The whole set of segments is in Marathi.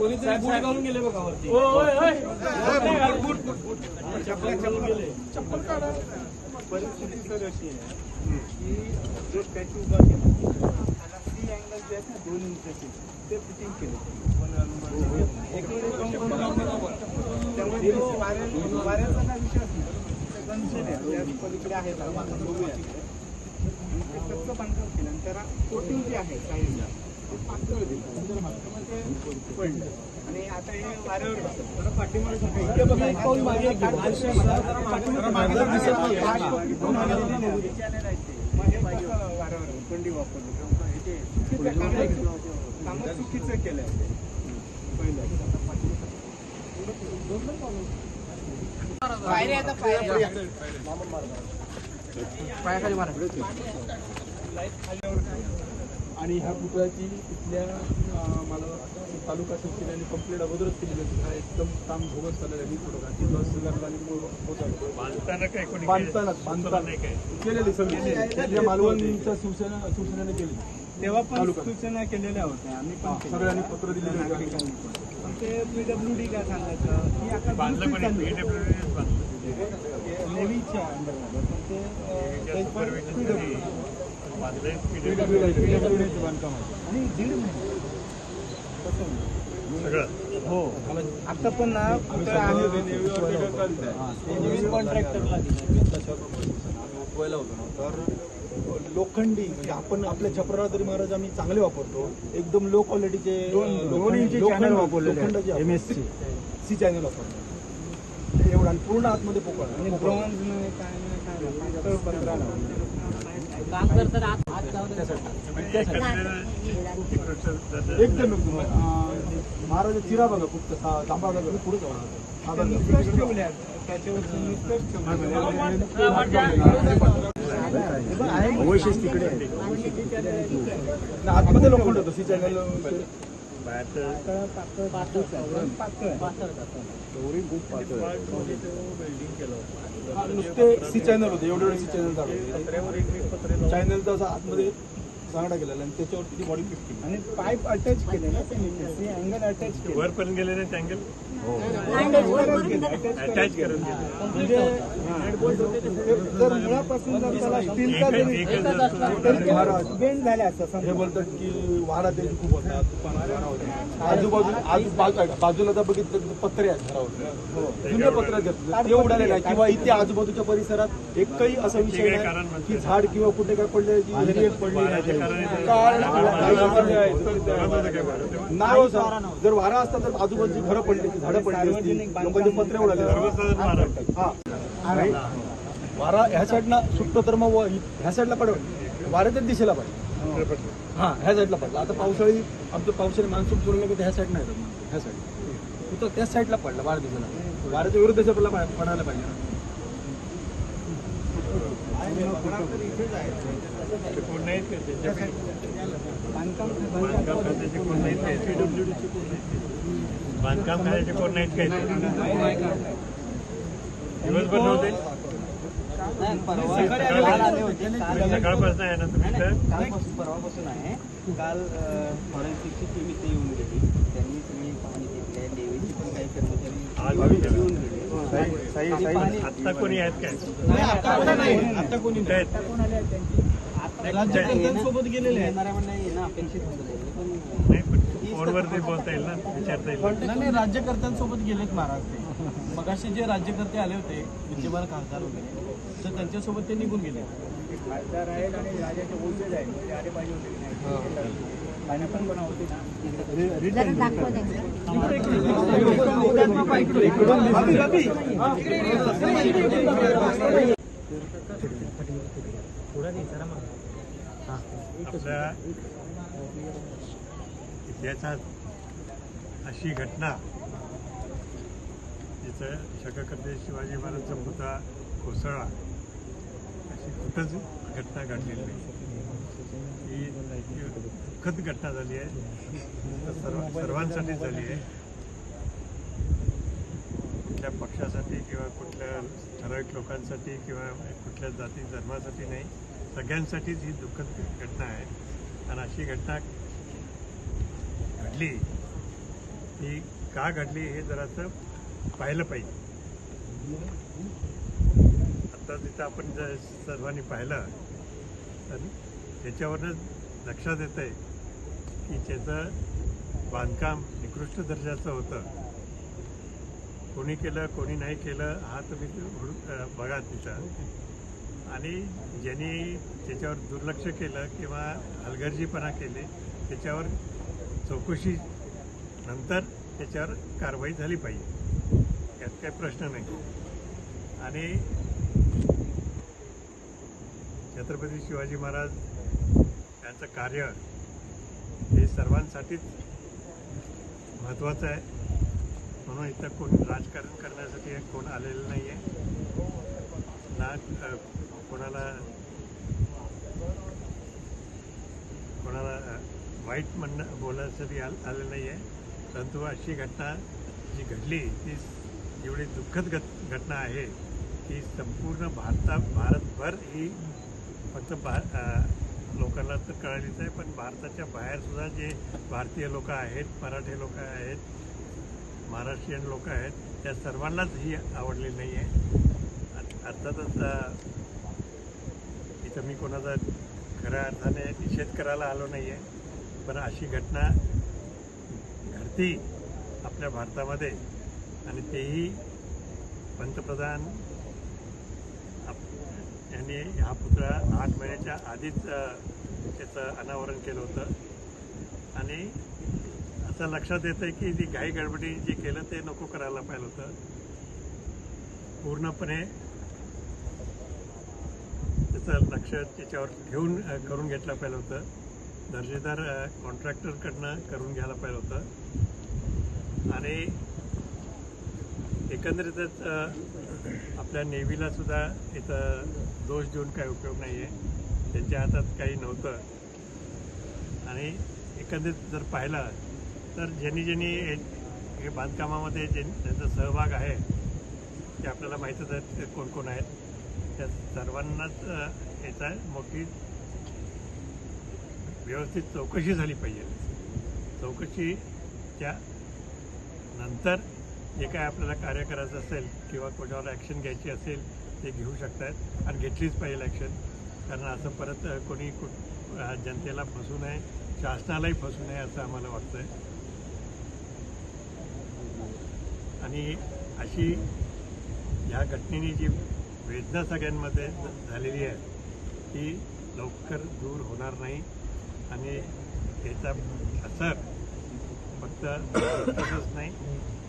कोणीतरी बूट घालून गेले बघा वरती परिस्थिती सर अशी आहे की जो स्टॅच्यू उभा केला सी अँगल जे आहेत ना दोन इंचाचे ते फिटिंग केले त्यामुळे तो वाऱ्या- वाऱ्याचा काय विषयच नाही कन्सेट आहे पलीकडे आहे बघूया आणि ते कच्चं बांधकाम केलं. आणि त्याला कोटिंग जे आहे साईडला ते पातळ दिलं पडलं आणि आता हे वाऱ्यावर पाठीमागे वाऱ्यावर वापरली आणि ह्या पुतळ्याची इथल्या मला तालुका शिवसेनेने कंप्लेंट अगोदरच केलेली होती. हा एकदम काम भोगस झालेलं आहे मी थोडं लागला आणि पोहोचवतो बांधताना काय कोणी बांधताना बांधताना केलेली सगळी. त्या मालवणच्या शिवसेना शिवसेनेने केली तेव्हा पण सूचना केलेल्या होत्या. आम्ही पण. सगळ्यांनी पत्र. नागरिकांनी. पण ते पीडब्ल्यू डी काय सांगायचं? की आता बांधलं पण नेव्हीच्या ते आणि दीड महिने. सगळं हो आता पण ना कॉन्ट्रॅक्टरला होतो ना तर लोखंडी आपण आपल्या छपरा तरी महाराज आम्ही चांगले वापरतो एकदम लो क्वालिटीचे channel वापरलेले आहेत. लोखंडाचे MSC. सी चॅनल वापरतो एवढं पूर्ण आतमध्ये पोकळ आणि ब्रॉन्झ काय नाही काम नाही आज एकदम एकदम महाराज चिरा बघा खूप तांबा बघा पुढे वैशिष्ट्य तिकडे आतमध्ये बघा. नुसतंच ठेवले नुसतंच ठेवले अवशेष तिकडे आहे. आणि आतमध्ये लोखंड होतं. चॅनल पातळ नुसते सी चॅनल होते. एवढे एवढे सी चॅनल चॅनलचा असा आतमध्ये चांगला गेलेला आणि त्याच्यावरती ती बॉडी फिफ्टी आणि पाईप अटॅच केले ना त्यांनी. अँगल अटॅच केले. वरपर्यंत गेले नाही अँगल अटॅच करून गेले. म्हणजे ते जर मुळापासून जर त्याला स्टीलचा जरी. तरी ते बेंड झाले असं हे समजा बोलतात की वारा त्याची खूप आजूबाजू आज बाजूला तर बघितलं तर पत्रे आहेत घरावर. जुने पत्रे ते उडाले नाही किंवा इथे आजूबाजूच्या परिसरात एकही असा विषय नाही? की झाड किंवा कुठे काय पडले नाही. हो जर वारा असता तर आजूबाजूची घरं पडली झाडं पडली असती. लोकांचे पत्रे उडाले. हा. वारा ह्या साईडला सुटतो तर मग व- ह्या साईडला पडेल वाऱ्याच्याच दिशेला पडेल हा ह्या साईडला पडला. आता पावसाळी आमचं पावसाळी मान्सून सुरू की ह्या साईड नाही येतात ह्या साईड. तो त्याच साईडला पडला वारा दिशेला वाऱ्याच्या विरुद्ध पडायला पाहिजे ना. बांधकाम खात्याचे कोण नाहीत काय? दिवसभर नव्हते? सकाळपासून आहे ना तुम्ही कालपासून परवापासून आहे. काल फॉरेन्सिकची टीम इथे येऊन गेली. त्यांनी सगळी पाहणी घेतली आहे. देवीची पण काही कर्मचारी आज येऊन गेले. आत्ता कोणी आहेत काय? आता कोणी आहेत? राज्यकर्त्यांसोबत गेलेले अपेक्षित होतं नाही फोनवर ते बोलता येईल ना विचारता येईल. नाही नाही, राज्यकर्त्यांसोबत गेलेत महाराज ते. मगाशी जे राज्यकर्ते आले होते विद्यमान खासदार वगैरे त्यांच्यासोबत ते निघून गेले. खासदार आहेत आणि राजाचे ओळखेच आहेत. आले पाहिजे होते. पाणी ना आपल्या इतिहासात अशी घटना जिथं शककर्ते शिवाजी महाराजांचा पुतळा कोसळला. कुठंच घटना घडलेली नाही. ही दुःखद घटना झाली आहे. सर्व सर्वांसाठी झाली आहे. कुठल्या पक्षासाठी किंवा कुठल्या ठराविक लोकांसाठी किंवा कुठल्या जाती धर्मासाठी नाही. सगळ्यांसाठीच ही दुःखद घटना आहे. आणि अशी घटना घडली ही का घडली हे जरासं पाहिलं पाहिजे. आता तिथं आपण जर सर्वांनी पाहिलं तर त्याच्यावरच लक्षात येतं आहे की त्याचं बांधकाम निकृष्ट दर्जाचं होतं. कोणी केलं कोणी नाही केलं हा तुम्ही बघा तिथं. आणि ज्यांनी त्याच्यावर दुर्लक्ष केलं किंवा हलगर्जीपणा केली त्याच्यावर चौकशी नंतर त्याच्यावर कारवाई झाली पाहिजे. यात काही प्रश्न नाही. आणि छत्रपती शिवाजी महाराज यांचं कार्य हे सर्वांसाठीच महत्त्वाचं आहे. म्हणून इथं कोण राजकारण करण्यासाठी कोण आलेलं नाही आहे ना कोणाला कोणाला वाईट म्हणणं बोलण्यासाठी आल आलेलं नाही आहे परंतु अशी घटना जी घडली ती एवढी दुःखद घट घटना आहे की संपूर्ण भारता भारतभर ही फक्त भा लोकांना तर कळलीच आहे पण भारताच्या बाहेरसुद्धा जे भारतीय लोक आहेत मराठी लोक आहेत महाराष्ट्रीयन लोक आहेत त्या सर्वांनाच ही आवडली नाही आहे. अर्थातच इथं मी कोणाचा खऱ्या अर्थाने निषेध करायला आलो नाही आहे पण अशी घटना घडती आपल्या भारतामध्ये आणि तेही पंतप्रधान यांनी हा पुतळा आठ महिन्याच्या आधीच त्याचं अनावरण केलं होतं. आणि असं लक्षात येतं आहे की ती घाई गडबडी जे केलं ते नको करायला पाहिलं होतं. पूर्णपणे त्याचं लक्ष त्याच्यावर घेऊन करून घेतलं पाहिलं होतं. दर्जेदार कॉन्ट्रॅक्टरकडनं करून घ्यायला पाहिलं होतं. आणि एकंदरीतच आपल्या नेव्हीला सुद्धा इथं दोष देऊन काही उपयोग नाही आहे त्यांच्या हातात काही नव्हतं. आणि एकंदरीत जर पाहिलं तर ज्यांनी ज्यांनी हे- बांधकामामध्ये जे त्यांचा सहभाग आहे ते आपल्याला माहीतच आहेत ते कोण कोण आहेत. त्या सर्वांनाच याचा मोठी व्यवस्थित चौकशी झाली पाहिजे. चौकशीच्या नंतर जे काय आपल्याला कार्य करायचं असेल किंवा कोणावर ॲक्शन घ्यायची असेल ते घेऊ शकतात आणि घेतलीच पाहिजे ॲक्शन कारण असं परत कोणी कुठ जनतेला फसू नये शासनालाही फसू नये असं आम्हाला वाटतं आणि अशी ह्या घटनेने जी वेदना सगळ्यांमध्ये झालेली आहे ती लवकर दूर होणार नाही. आणि त्याचा असर फक्त भारतातच नाही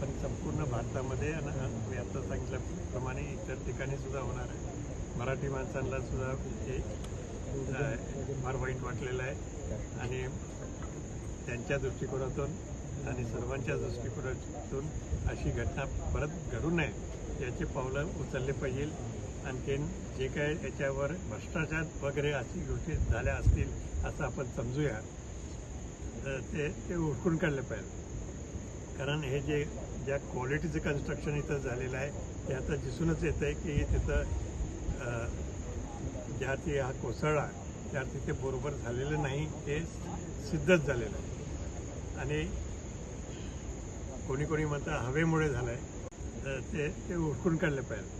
पण संपूर्ण भारतामध्ये आणि मी आता सांगितल्याप्रमाणे इतर ठिकाणी सुद्धा होणार आहे. मराठी माणसांना सुद्धा हे फार वाईट वाटलेलं आहे. आणि त्यांच्या दृष्टिकोनातून आणि सर्वांच्या दृष्टिकोनातून अशी घटना परत घडू नये याचे पावलं उचलले पाहिजे. आणखीन जे काय याच्यावर भ्रष्टाचार वगैरे अशी गोष्टी झाल्या असतील असं आपण समजूया. तर ते ते उडकून काढले पाहिजे. कारण हे जे ज्या क्वालिटीचं कन्स्ट्रक्शन इथं झालेलं आहे ते आता दिसूनच येतं आहे की तिथं ज्या ते हा कोसळला त्या तिथे बरोबर झालेलं नाही हे सिद्धच झालेलं आहे. आणि कोणी कोणी म्हणतं हवेमुळे झालं आहे तर ते ते उडकून काढले पाहिजे.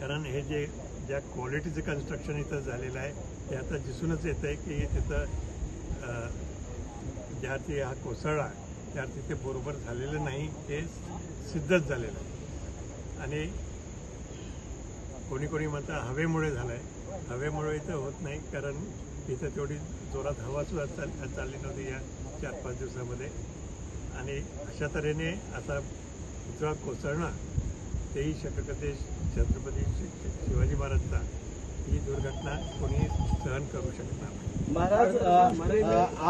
कारण हे जे ज्या क्वालिटीचं कन्स्ट्रक्शन इथं झालेलं आहे ते आता दिसूनच येतं आहे की तिथं ज्या ते हा कोसळला त्या तिथे बरोबर झालेलं नाही ते सिद्धच झालेलं आहे. आणि कोणी कोणी म्हणतं हवेमुळे झालं आहे हवेमुळे इथं होत नाही कारण इथं तेवढी जोरात हवासुद्धा चाल चालली नव्हती या चार पाच दिवसामध्ये. आणि अशा तऱ्हेने असा पुतळा कोसळणं तेही शक्यते छत्रपती शि- शिवाजी महाराजचा ही दुर्घटना कोणी सहन करू शकणार नाही. महाराज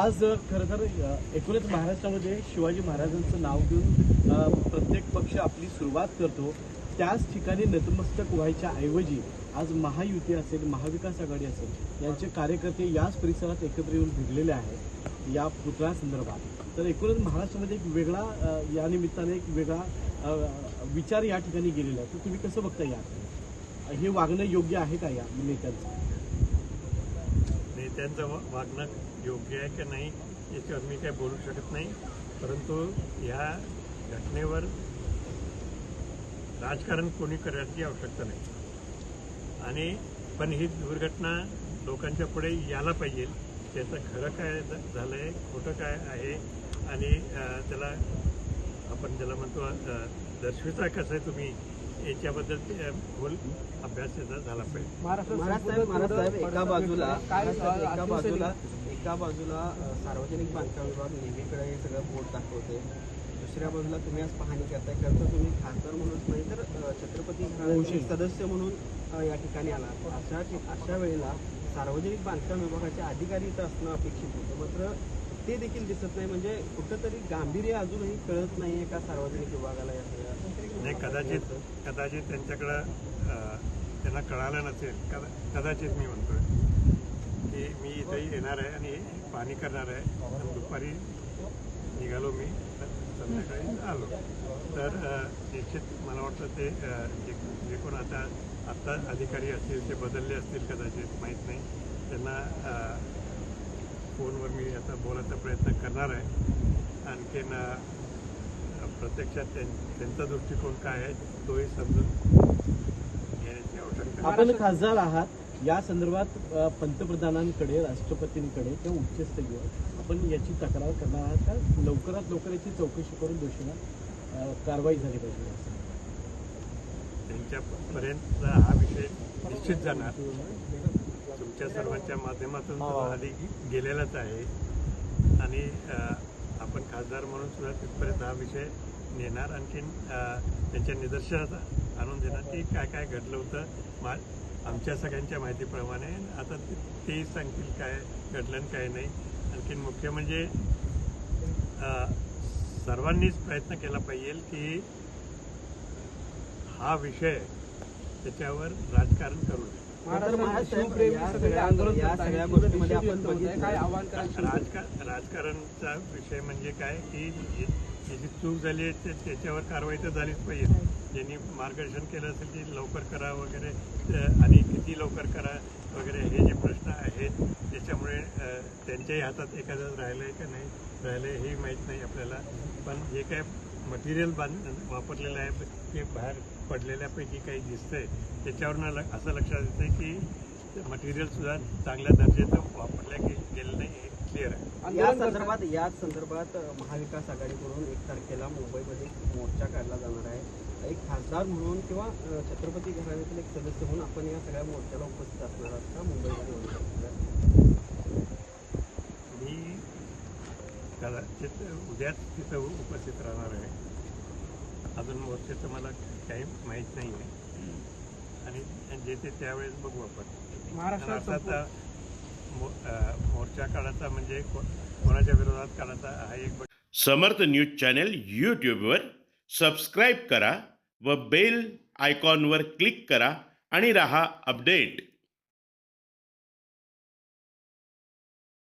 आज खरं तर एकूणच महाराष्ट्रामध्ये शिवाजी महाराजांचं नाव घेऊन प्रत्येक पक्ष आपली सुरुवात करतो त्याच ठिकाणी नतमस्तक व्हायच्या ऐवजी आज महायुती असेल महाविकास आघाडी असेल यांचे कार्यकर्ते याच परिसरात एकत्र येऊन भिडलेले आहेत या पुतळ्या संदर्भात तर एकूणच महाराष्ट्रामध्ये एक वेगळा या निमित्ताने एक वेगळा विचार या ठिकाणी गेलेला आहे. तर तुम्ही कसं बघता या हे वागणं योग्य आहे का या नेत्यांचं? नेत्यांचं वा- वागणं योग्य आहे का नाही याच्यावर मी काही बोलू शकत नाही. परंतु ह्या घटनेवर राजकारण कोणी करण्याची आवश्यकता नाही. आणि पण ही दुर्घटना लोकांच्या पुढे यायला पाहिजे. त्याचं खरं काय झालं झालंय खोटं काय आहे आणि त्याला आपण ज्याला म्हणतो दर्शविता कसं आहे तुम्ही? याच्याबद्दल खोल अभ्यास त्याचा झाला पाहिजे. एका बाजूला महाराज साहेब, एका बाजूला एका बाजूला सार्वजनिक बांधकाम विभाग नेहमीकडे हे सगळं बोट दाखवते दुसऱ्या बाजूला तुम्ही आज पाहणी करताय खरं तर तुम्ही खासदार म्हणूनच नाही तर छत्रपती सदस्य म्हणून या ठिकाणी आला. अशा अशा वेळेला सार्वजनिक बांधकाम विभागाचे अधिकारी इथं असणं अपेक्षित होतं. मात्र ते देखील दिसत नाही. म्हणजे कुठंतरी गांभीर्य अजूनही कळत नाहीये का सार्वजनिक विभागाला या सगळ्या नाही कदाचित कदाचित त्यांच्याकडं त्यांना कळालं नसेल. कदा कदाचित मी म्हणतोय की मी इथे येणार आहे आणि पाणी करणार आहे. दुपारी निघालो मी. तर संध्याकाळी आलो. तर निश्चित मला वाटतं ते जे जे कोण आता आत्ता अधिकारी असतील ते बदलले असतील कदाचित माहीत नाही. त्यांना फोनवर मी आता बोलायचा प्रयत्न करणार आहे. आणखीन प्रत्यक्षात त्यां- त्यांचा दृष्टिकोन काय आहे तोही समजून घेण्याची आवश्यकता आहे. आपण खासदार आहात. या संदर्भात पंतप्रधानांकडे राष्ट्रपतींकडे किंवा उच्चस्तरीय आपण याची तक्रार करणार आहात का? लवकरात लवकर याची चौकशी करून दोषींना अ, कारवाई झाली पाहिजे त्यांच्यापर्यंत हा विषय निश्चित जाणार. तुमच्या सर्वांच्या माध्यमातून आधी गेलेलाच आहे. आणि आपण खासदार म्हणून सुद्धा तिथपर्यंत हा विषय नेणार. आणखीन त्यांच्या निदर्शनात आणून देणार की काय काय घडलं होतं. मा आमच्या सगळ्यांच्या माहितीप्रमाणे आता ते- तेही सांगतील काय घडलं आणि काय नाही. आणखीन मुख्य म्हणजे सर्वांनीच प्रयत्न केला पाहिजे की हा विषय त्याच्यावर राजकारण करू नये. राजका राजकारणचा विषय म्हणजे काय? की जी जी चूक झाली आहे ते- त्याच्यावर कारवाई तर झालीच पाहिजे. ज्यांनी मार्गदर्शन केलं असेल की लवकर करा वगैरे आणि किती लवकर करा वगैरे हे जे प्रश्न आहेत त्याच्यामुळे त्यांच्याही हातात एखादं राहिलं आहे का नाही राहिलं हेही माहीत नाही आपल्याला. पण जे काय मटेरियल बांध वापरलेलं आहे ते बाहेर पडलेल्यापैकी काही दिसतंय. त्याच्यावरनं ल- असं लक्षात येतं की मटेरियलसुद्धा चांगल्या दर्जाचं वापरल्या गेलेलं नाही हे क्लिअर आहे. या संदर्भात याच संदर्भात महाविकास आघाडीकडून एक तारखेला मुंबईमध्ये मोर्चा काढला जाणार आहे. एक खासदार म्हणून किंवा छत्रपती घराण्यातील एक सदस्य म्हणून आपण या सगळ्या मोर्चाला उपस्थित असणार आहात का? मुंबईमध्ये होणार? मी कदाचित उद्याच तिथं उपस्थित राहणार आहे. अजून मोर्चेचं मला काही माहीत नाही आहे. आणि जे ते त्यावेळेस बघू आपण. महाराष्ट्रात आणि अर्थात मो- अं, मोर्चा काढायचा म्हणजे को- कोणाच्या विरोधात काढायचा हा एक समर्थ न्यूज चॅनेल यूट्यूबवर सबस्क्राईब करा व बेल आयकॉनवर क्लिक करा आणि रहा अपडेट.